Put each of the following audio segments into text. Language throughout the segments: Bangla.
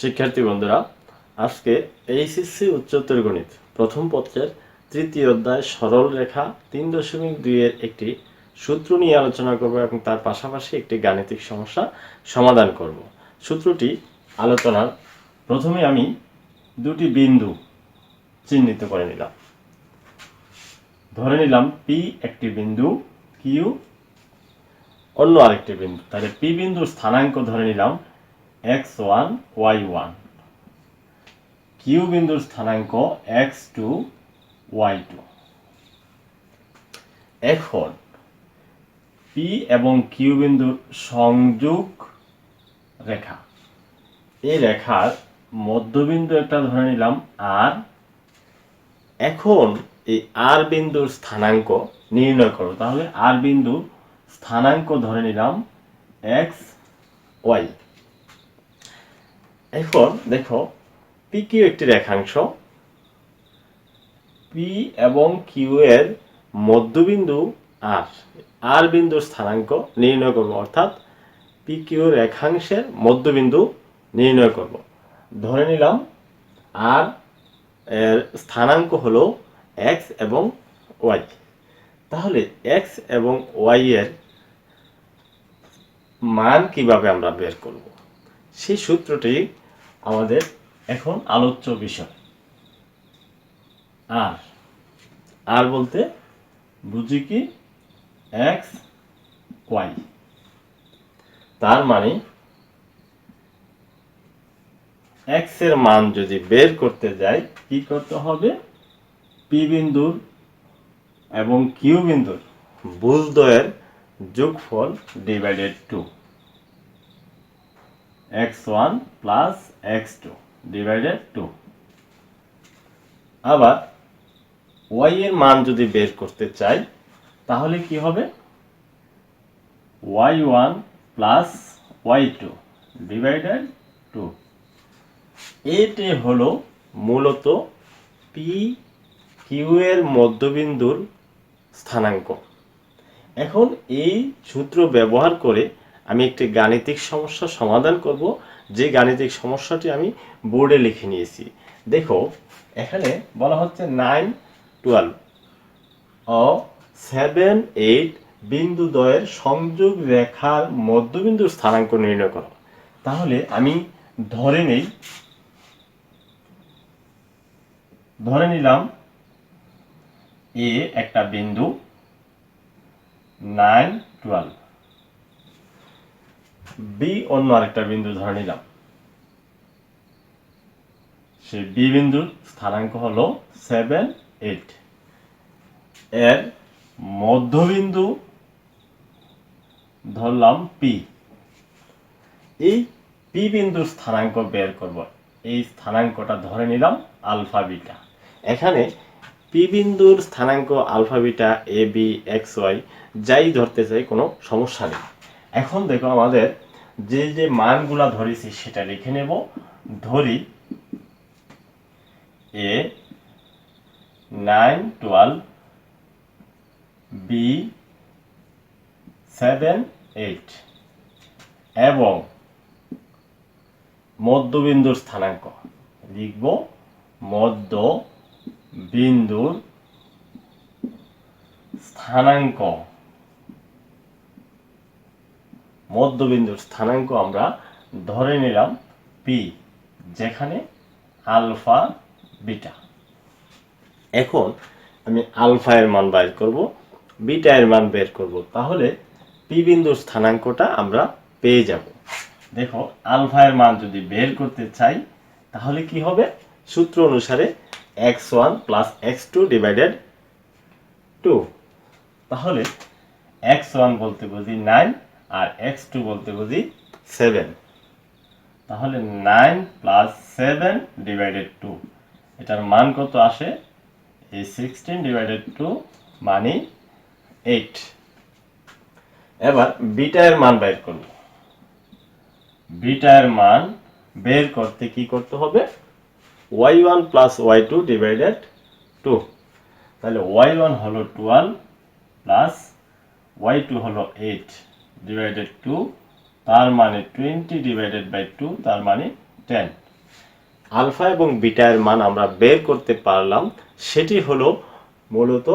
শিক্ষার্থী বন্ধুরা, আজকে এইচএসসি উচ্চতর গণিত প্রথম পত্রের তৃতীয় অধ্যায় সরল রেখা তিন দশমিক দুইয়ের একটি সূত্র নিয়ে আলোচনা করব এবং তার পাশাপাশি একটি গাণিতিক সমস্যা সমাধান করব। সূত্রটি আলোচনার প্রথমে আমি দুটি বিন্দু চিহ্নিত করে নিলাম। ধরে নিলাম পি একটি বিন্দু, কিউ অন্য আরেকটি বিন্দু। তাহলে পি বিন্দুর স্থানাঙ্ক ধরে নিলাম X one Y one Q বিন্দুর স্থানাঙ্ক এক্স টু ওয়াই টু এখন পি এবং কিউ বিন্দুর সংযোগ রেখা। এই রেখার মধ্যবিন্দু একটা ধরে নিলাম আর এখন এই আর বিন্দুর স্থানাঙ্ক নির্ণয় করো। তাহলে আর বিন্দুর স্থানাঙ্ক ধরে নিলাম এক্স ওয়াই এখন দেখো পি কিউ একটি রেখাংশ পি এবং কিউ এর মধ্যবিন্দু আর আর বিন্দুর স্থানাঙ্ক নির্ণয় করব, অর্থাৎ পি কিউ রেখাংশের মধ্যবিন্দু নির্ণয় করব। ধরে নিলাম আর এর স্থানাঙ্ক হলো এক্স এবং ওয়াই তাহলে এক্স এবং ওয়াই এর মান কীভাবে আমরা বের করব? সেই সূত্রটি আমাদের এখন আলোচ্য বিষয়। আর আর বলতে বুঝি কি? এক্স ওয়াই তার মানে এক্সের মান যদি বের করতে যাই, কি করতে হবে? পি বিন্দুর এবং কিউ বিন্দুর বুলদ্বয়ের যোগফল divided two X one plus X two divided two আবার ওয়াই এর মান যদি বের করতে চাই, তাহলে কি হবে? Y one plus Y two divided two এটি হলো মূলত পি কিউ এর মধ্যবিন্দুর স্থানাঙ্ক। এখন এই সূত্র ব্যবহার করে আমি একটি গাণিতিক সমস্যা সমাধান করব, যে গাণিতিক সমস্যাটি আমি বোর্ডে লিখে নিয়েছি। দেখো, এখানে বলা হচ্ছে নাইন টুয়েলভ। ও সেভেন, এইট বিন্দু দ্বয়ের সংযোগ রেখার মধ্যবিন্দুর স্থানাঙ্ক নির্ণয় করো। তাহলে আমি ধরে নেই, ধরে নিলাম এ একটা বিন্দু, নাইন টুয়েলভ। বি অন্য আরেকটা বিন্দু ধরে নিলাম। সেই বি বিন্দুর স্থানাঙ্ক হলো সেভেন এইট এর মধ্যবিন্দু ধরলাম পি এই পি বিন্দুর স্থানাঙ্ক বের করব। এই স্থানাঙ্কটা ধরে নিলাম আলফা বিটা। এখানে পি বিন্দুর স্থানাঙ্ক alpha beta A B X Y যাই ধরতে চাই, কোনো সমস্যা নেই। এখন দেখো আমাদের যে যে মানগুলা ধরেছি সেটা লিখে নেব। ধরি A nine twelve B seven eight এবং মধ্যবিন্দুর স্থানাঙ্ক। লিখব মধ্য বিন্দুর স্থানাঙ্ক। মধ্যবিন্দুর স্থানাঙ্ক আমরা ধরে নিলাম পি যেখানে আলফা বিটা। এখন আমি আলফা এর মান বের করব, বিটা এর মান বের করব। তাহলে পি বিন্দুর স্থানাঙ্কটা আমরা পেয়ে যাব। দেখো, আলফা এর মান যদি বের করতে চাই, তাহলে কি হবে? সূত্র অনুসারে X one plus X two divided two. তাহলে এক্স ওয়ান বলতে বুঝি নাইন আর এক্স টু বলতে বুঝি সেভেন তাহলে nine plus seven divided two এটার মান কত আসে? এই সিক্সটিন ডিভাইডেড টু মানে এইট এবার বিটা এর মান বের করব। বিটা এর মান বের করতে কি করতে হবে? Y one plus Y two divided two তাহলে ওয়াই ওয়ান হলো টুয়েলভ প্লাস ওয়াই টু হলো এইট ডিভাইডেড টু তার মানে টোয়েন্টি ডিভাইডেড বাই টু তার মানে টেন আলফা এবং বিটার মান আমরা বের করতে পারলাম, সেটি হলো মূলত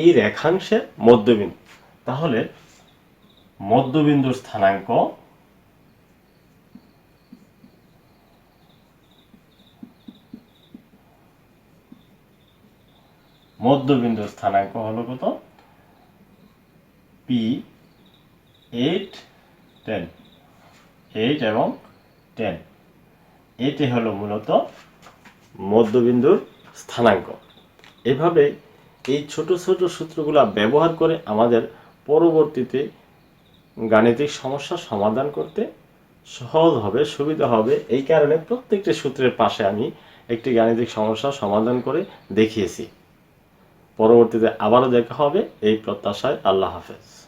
এই রেখাংশের মধ্যবিন্দু। তাহলে মধ্যবিন্দুর স্থানাঙ্ক মধ্যবিন্দুর স্থানাঙ্ক হলো কত? পি এইট টেন এইট এবং টেন এটি হলো মূলত মধ্যবিন্দুর স্থানাঙ্ক। এভাবে এই ছোট ছোট সূত্রগুলো ব্যবহার করে আমাদের পরবর্তীতে গাণিতিক সমস্যা সমাধান করতে সহজ হবে, সুবিধা হবে। এই কারণে প্রত্যেকটি সূত্রের পাশে আমি একটি গাণিতিক সমস্যা সমাধান করে দেখিয়েছি। পরবর্তীতে আবারও দেখা হবে। এই প্রত্যাশায় আল্লাহ হাফেজ।